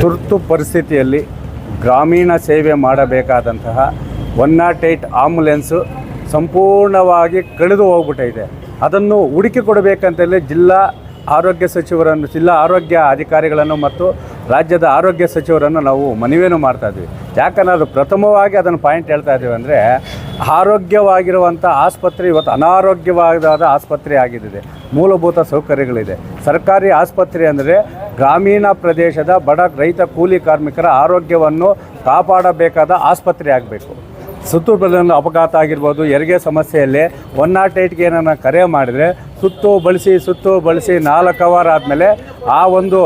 ತುರ್ತು ಪರಿಸ್ಥಿತಿಯಲ್ಲಿ ಗ್ರಾಮೀಣ ಸೇವೆ ಮಾಡಬೇಕಾದಂತಹ ಒನ್ ನಾಟ್ ಏಯ್ಟ್ ಆಂಬುಲೆನ್ಸು ಸಂಪೂರ್ಣವಾಗಿ ಕಳೆದು ಹೋಗ್ಬಿಟ್ಟೈತೆ. ಅದನ್ನು ಹುಡುಕಿ ಕೊಡಬೇಕಂತೇಳಿ ಜಿಲ್ಲಾ ಆರೋಗ್ಯ ಸಚಿವರನ್ನು, ಜಿಲ್ಲಾ ಆರೋಗ್ಯ ಅಧಿಕಾರಿಗಳನ್ನು ಮತ್ತು ರಾಜ್ಯದ ಆರೋಗ್ಯ ಸಚಿವರನ್ನು ನಾವು ಮನವಿಯನ್ನು ಮಾಡ್ತಾ ಇದ್ವಿ. ಯಾಕಂದ್ರೆ ಅದು ಪ್ರಥಮವಾಗಿ ಅದನ್ನು ಪಾಯಿಂಟ್ ಹೇಳ್ತಾ ಇದ್ದೀವಿ ಅಂದರೆ ಆರೋಗ್ಯವಾಗಿರುವಂಥ ಆಸ್ಪತ್ರೆ ಇವತ್ತು ಅನಾರೋಗ್ಯವಾದ ಆಸ್ಪತ್ರೆ ಆಗಿದೆ ಮೂಲಭೂತ ಸೌಕರ್ಯಗಳಿದೆ. ಸರ್ಕಾರಿ ಆಸ್ಪತ್ರೆ ಅಂದರೆ ಗ್ರಾಮೀಣ ಪ್ರದೇಶದ ಬಡ ರೈತ ಕೂಲಿ ಕಾರ್ಮಿಕರ ಆರೋಗ್ಯವನ್ನು ಕಾಪಾಡಬೇಕಾದ ಆಸ್ಪತ್ರೆ ಆಗಬೇಕು. ಸುತ್ತಮುತ್ತಲಿನ ಅಪಘಾತ ಆಗಿರ್ಬೋದು, ಹೆರಿಗೆ ಸಮಸ್ಯೆಯಲ್ಲಿ ಒನ್ ನಾಟ್ ಏಯ್ಟ್ಗೆ ಏನನ್ನು ಕರೆ ಮಾಡಿದರೆ ಸುತ್ತು ಬಳಸಿ ಸುತ್ತು ಬಳಸಿ ನಾಲ್ಕು ಅವರ್ ಆದಮೇಲೆ ಆ ಒಂದು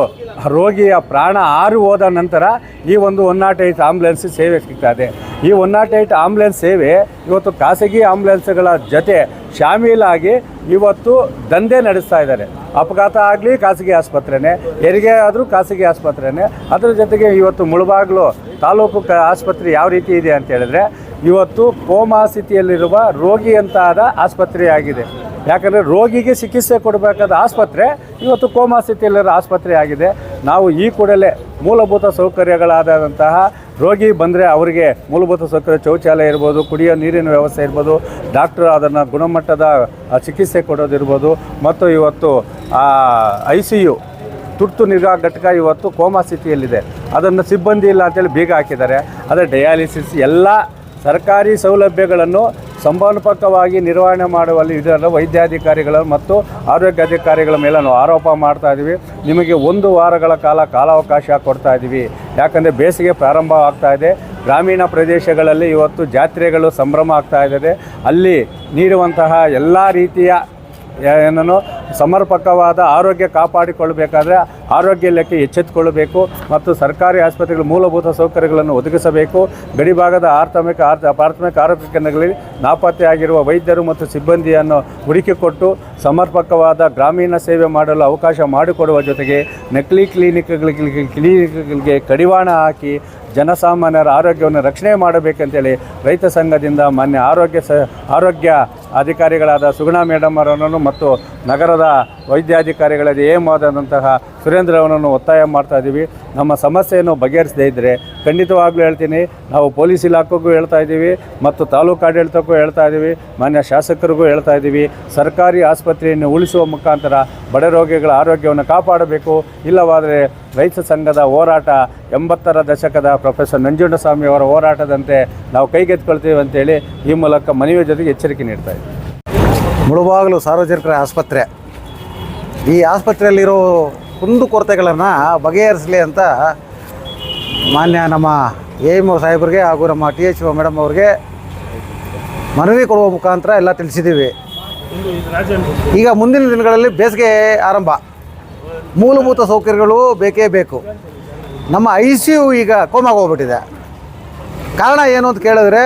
ರೋಗಿಯ ಪ್ರಾಣ ಆರು ಹೋದ ನಂತರ ಈ ಒಂದು ಒನ್ ನಾಟ್ ಏಯ್ಟ್ ಆಂಬುಲೆನ್ಸ್ ಸೇವೆ ಸಿಗ್ತದೆ ಈ ಒನ್ ನಾಟ್ ಏಯ್ಟ್ ಆಂಬುಲೆನ್ಸ್ ಸೇವೆ ಇವತ್ತು ಖಾಸಗಿ ಆಂಬ್ಯುಲೆನ್ಸ್ಗಳ ಜೊತೆ ಶಾಮೀಲಾಗಿ ಇವತ್ತು ದಂಧೆ ನಡೆಸ್ತಾ ಇದ್ದಾರೆ. ಅಪಘಾತ ಆಗಲಿ ಖಾಸಗಿ ಆಸ್ಪತ್ರೆನೇ, ಹೆರಿಗೆ ಆದರೂ ಖಾಸಗಿ ಆಸ್ಪತ್ರೆನೇ, ಅದರ ಜೊತೆಗೆ ಇವತ್ತು ಮುಳುಬಾಗ್ಲು ತಾಲೂಕು ಆಸ್ಪತ್ರೆ ಯಾವ ರೀತಿ ಇದೆ ಅಂತ ಹೇಳಿದ್ರೆ ಇವತ್ತು ಕೋಮಾ ಸ್ಥಿತಿಯಲ್ಲಿರುವ ರೋಗಿಯಂತಾದ ಆಸ್ಪತ್ರೆಯಾಗಿದೆ ಯಾಕಂದರೆ ರೋಗಿಗೆ ಚಿಕಿತ್ಸೆ ಕೊಡಬೇಕಾದ ಆಸ್ಪತ್ರೆ ಇವತ್ತು ಕೋಮಾ ಸ್ಥಿತಿಯಲ್ಲಿರೋ ಆಸ್ಪತ್ರೆ ಆಗಿದೆ. ನಾವು ಈ ಕೂಡಲೇ ಮೂಲಭೂತ ಸೌಕರ್ಯಗಳಾದಂತಹ ರೋಗಿ ಬಂದರೆ ಅವರಿಗೆ ಮೂಲಭೂತ ಸೌಕರ್ಯ, ಶೌಚಾಲಯ ಇರ್ಬೋದು, ಕುಡಿಯೋ ನೀರಿನ ವ್ಯವಸ್ಥೆ ಇರ್ಬೋದು ಡಾಕ್ಟರ್ ಅದನ್ನು ಗುಣಮಟ್ಟದ ಚಿಕಿತ್ಸೆ ಕೊಡೋದಿರ್ಬೋದು ಮತ್ತು ಇವತ್ತು ಐ ಸಿ ಯು ತುರ್ತು ನಿಗಾ ಘಟಕ ಇವತ್ತು ಕೋಮಾ ಸ್ಥಿತಿಯಲ್ಲಿದೆ ಅದನ್ನು ಸಿಬ್ಬಂದಿ ಇಲ್ಲ ಅಂತೇಳಿ ಬೀಗ ಹಾಕಿದ್ದಾರೆ. ಅದೇ ಡಯಾಲಿಸಿಸ್ ಎಲ್ಲ ಸರ್ಕಾರಿ ಸೌಲಭ್ಯಗಳನ್ನು ಸಮರ್ಪಕವಾಗಿ ನಿರ್ವಹಣೆ ಮಾಡುವಲ್ಲಿ ಇದರ ವೈದ್ಯಾಧಿಕಾರಿಗಳು ಮತ್ತು ಆರೋಗ್ಯ ಅಧಿಕಾರಿಗಳ ಮೇಲೆ ನಾವು ಆರೋಪ ಮಾಡ್ತಾ ಇದ್ದೀವಿ. ನಿಮಗೆ ಒಂದು ವಾರಗಳ ಕಾಲ ಕಾಲಾವಕಾಶ ಕೊಡ್ತಾ ಇದ್ದೀವಿ. ಯಾಕಂದರೆ ಬೇಸಿಗೆ ಪ್ರಾರಂಭ ಆಗ್ತಾ ಇದೆ. ಗ್ರಾಮೀಣ ಪ್ರದೇಶಗಳಲ್ಲಿ ಇವತ್ತು ಜಾತ್ರೆಗಳು ಸಂಭ್ರಮ ಆಗ್ತಾ ಇದ್ದಾರೆ ಅಲ್ಲಿ ನೀಡುವಂತಹ ಎಲ್ಲ ರೀತಿಯ ಏನನ್ನು ಸಮರ್ಪಕವಾದ ಆರೋಗ್ಯ ಕಾಪಾಡಿಕೊಳ್ಳಬೇಕಾದ್ರೆ ಆರೋಗ್ಯ ಇಲಾಖೆ ಎಚ್ಚೆತ್ತುಕೊಳ್ಳಬೇಕು ಮತ್ತು ಸರ್ಕಾರಿ ಆಸ್ಪತ್ರೆಗಳ ಮೂಲಭೂತ ಸೌಕರ್ಯಗಳನ್ನು ಒದಗಿಸಬೇಕು. ಗಡಿಭಾಗದ ಆರ್ಥಮಿಕ ಆರ್ಥ ಪ್ರಾಥಮಿಕ ಆರೋಗ್ಯ ಕೇಂದ್ರಗಳಲ್ಲಿ ನಾಪತ್ತೆಯಾಗಿರುವ ವೈದ್ಯರು ಮತ್ತು ಸಿಬ್ಬಂದಿಯನ್ನು ಹುಡುಕಿಕೊಟ್ಟು ಸಮರ್ಪಕವಾದ ಗ್ರಾಮೀಣ ಸೇವೆ ಮಾಡಲು ಅವಕಾಶ ಮಾಡಿಕೊಡುವ ಜೊತೆಗೆ ನಕಲಿ ಕ್ಲಿನಿಕ್ಗಳಿಗೆ ಕ್ಲಿನಿಕ್ಗಳಿಗೆ ಕಡಿವಾಣ ಹಾಕಿ ಜನಸಾಮಾನ್ಯರ ಆರೋಗ್ಯವನ್ನು ರಕ್ಷಣೆ ಮಾಡಬೇಕಂತೇಳಿ ರೈತ ಸಂಘದಿಂದ ಮಾನ್ಯ ಆರೋಗ್ಯ ಸ ಆರೋಗ್ಯ ಅಧಿಕಾರಿಗಳಾದ ಸುಗುಣ ಮೇಡಮ್ ಅವರನ್ನು ಮತ್ತು ನಗರದ ವೈದ್ಯಾಧಿಕಾರಿಗಳಾದ ಎ ಆದಂತಹ ಸುರೇಂದ್ರ ಅವರನ್ನು ಒತ್ತಾಯ ಮಾಡ್ತಾ ಇದ್ದೀವಿ. ನಮ್ಮ ಸಮಸ್ಯೆಯನ್ನು ಬಗೆಹರಿಸದೇ ಇದ್ದರೆ ಖಂಡಿತವಾಗ್ಲೂ ಹೇಳ್ತೀನಿ. ನಾವು ಪೊಲೀಸ್ ಇಲಾಖೆಗೂ ಹೇಳ್ತಾ ಇದ್ದೀವಿ ಮತ್ತು ತಾಲೂಕು ಆಡಳಿತಕ್ಕೂ ಹೇಳ್ತಾ ಇದ್ದೀವಿ. ಮಾನ್ಯ ಶಾಸಕರಿಗೂ ಹೇಳ್ತಾ ಇದ್ದೀವಿ. ಸರ್ಕಾರಿ ಆಸ್ಪತ್ರೆಯನ್ನು ಉಳಿಸುವ ಮುಖಾಂತರ ಬಡ ರೋಗಿಗಳ ಆರೋಗ್ಯವನ್ನು ಕಾಪಾಡಬೇಕು. ಇಲ್ಲವಾದರೆ ರೈತ ಸಂಘದ ಹೋರಾಟ ಎಂಬತ್ತರ ದಶಕದ ಪ್ರೊಫೆಸರ್ ನಂಜುಂಡಸ್ವಾಮಿ ಅವರ ಹೋರಾಟದಂತೆ ನಾವು ಕೈಗೆತ್ಕೊಳ್ತೀವಿ ಅಂತೇಳಿ ಈ ಮೂಲಕ ಮನವಿಯ ಜೊತೆಗೆ ಎಚ್ಚರಿಕೆ ನೀಡ್ತಾ ಇದ್ದೀವಿ ಮುಳುಬಾಗಲು ಸಾರ್ವಜನಿಕರ ಆಸ್ಪತ್ರೆ. ಈ ಆಸ್ಪತ್ರೆಯಲ್ಲಿರೋ ಕುಂದು ಕೊರತೆಗಳನ್ನು ಬಗೆಹರಿಸಲಿ ಅಂತ ಮಾನ್ಯ ನಮ್ಮ ಎ ಎಂ ಸಾಹೇಬ್ರಿಗೆ ಹಾಗೂ ನಮ್ಮ ಟಿ ಎಚ್ ಮೇಡಮ್ ಅವ್ರಿಗೆ ಮನವಿ ಕೊಡುವ ಮುಖಾಂತರ ಎಲ್ಲ ತಿಳಿಸಿದ್ದೀವಿ. ಈಗ ಮುಂದಿನ ದಿನಗಳಲ್ಲಿ ಬೇಸಿಗೆ ಆರಂಭ. ಮೂಲಭೂತ ಸೌಕರ್ಯಗಳು ಬೇಕೇ ಬೇಕು. ನಮ್ಮ ಐ ಸಿ ಯು ಈಗ ಕೋಮಾಗ ಹೋಗ್ಬಿಟ್ಟಿದೆ. ಕಾರಣ ಏನು ಅಂತ ಕೇಳಿದ್ರೆ,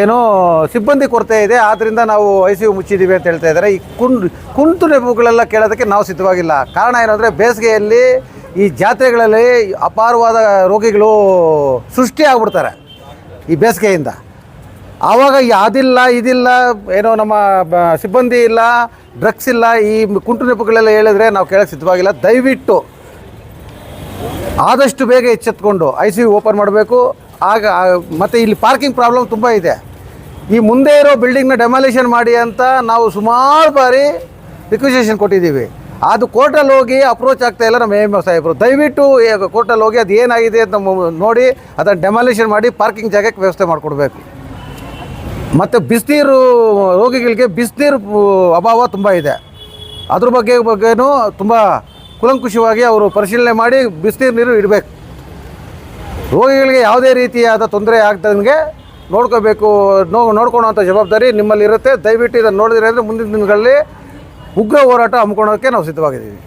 ಏನು ಸಿಬ್ಬಂದಿ ಕೊರತೆ ಇದೆ ಆದ್ದರಿಂದ ನಾವು ಐ ಸಿ ಯು ಮುಚ್ಚಿದ್ದೀವಿ ಅಂತ ಹೇಳ್ತಾ ಇದ್ದಾರೆ. ಈ ಕುಂಡು ಕುಂಟು ನೆಪಗಳೆಲ್ಲ ಕೇಳೋದಕ್ಕೆ ನಾವು ಸಿದ್ಧವಾಗಿಲ್ಲ. ಕಾರಣ ಏನಂದರೆ, ಬೇಸಿಗೆಯಲ್ಲಿ ಈ ಜಾತ್ರೆಗಳಲ್ಲಿ ಅಪಾರವಾದ ರೋಗಿಗಳು ಸೃಷ್ಟಿಯಾಗ್ಬಿಡ್ತಾರೆ ಈ ಬೇಸಿಗೆಯಿಂದ. ಆವಾಗ ಅದಿಲ್ಲ ಇದಿಲ್ಲ, ಏನೋ ನಮ್ಮ ಸಿಬ್ಬಂದಿ ಇಲ್ಲ ಡ್ರಗ್ಸ್ ಇಲ್ಲ, ಈ ಕುಂಟು ನೆಪುಗಳೆಲ್ಲ ಹೇಳಿದ್ರೆ ನಾವು ಕೇಳಕ್ಕೆ ಸಿದ್ಧವಾಗಿಲ್ಲ. ದಯವಿಟ್ಟು ಆದಷ್ಟು ಬೇಗ ಎಚ್ಚೆತ್ಕೊಂಡು ಐ ಸಿ ಯು ಓಪನ್ ಮಾಡಬೇಕು. ಆಗ ಮತ್ತು ಇಲ್ಲಿ ಪಾರ್ಕಿಂಗ್ ಪ್ರಾಬ್ಲಮ್ ತುಂಬ ಇದೆ. ಈ ಮುಂದೆ ಇರೋ ಬಿಲ್ಡಿಂಗ್ನ ಡೆಮಾಲಿಷನ್ ಮಾಡಿ ಅಂತ ನಾವು ಸುಮಾರು ಬಾರಿ ರಿಕ್ವೆಸ್ಟೇಷನ್ ಕೊಟ್ಟಿದ್ದೀವಿ. ಅದು ಕೋರ್ಟಲ್ಲಿ ಹೋಗಿ ಅಪ್ರೋಚ್ ಆಗ್ತಾ ಇಲ್ಲ ನಮ್ಮ ಎಂ ಸಾಹೇಬರು. ದಯವಿಟ್ಟು ಕೋರ್ಟಲ್ಲಿ ಹೋಗಿ ಅದು ಏನಾಗಿದೆ ಅಂತ ನೋಡಿ, ಅದನ್ನು ಡೆಮಾಲಿಷನ್ ಮಾಡಿ ಪಾರ್ಕಿಂಗ್ ಜಾಗಕ್ಕೆ ವ್ಯವಸ್ಥೆ ಮಾಡಿಕೊಡ್ಬೇಕು. ಮತ್ತು ಬಿಸಿನೀರು, ರೋಗಿಗಳಿಗೆ ಬಿಸಿನೀರು ಅಭಾವ ತುಂಬ ಇದೆ. ಅದ್ರ ಬಗ್ಗೆ ಬಗ್ಗೆನೂ ತುಂಬ ಕುಲಂಕುಷವಾಗಿ ಅವರು ಪರಿಶೀಲನೆ ಮಾಡಿ ಬಿಸಿನೀರು ನೀರು ಇಡಬೇಕು. ರೋಗಿಗಳಿಗೆ ಯಾವುದೇ ರೀತಿಯಾದ ತೊಂದರೆ ಆಗ್ದಂಗೆ ನೋಡ್ಕೋಬೇಕು, ನೋ ನೋಡ್ಕೊಳ್ಳೋಂಥ ಜವಾಬ್ದಾರಿ ನಿಮ್ಮಲ್ಲಿ ಇರುತ್ತೆ ದಯವಿಟ್ಟು ಇದನ್ನು ನೋಡಿದ್ರೆ ಅಂದರೆ ಮುಂದಿನ ದಿನಗಳಲ್ಲಿ ಉಗ್ರ ಹೋರಾಟ ಹಮ್ಮಿಕೊಳ್ಳೋಕ್ಕೆ ನಾವು ಸಿದ್ಧವಾಗಿದ್ದೀವಿ.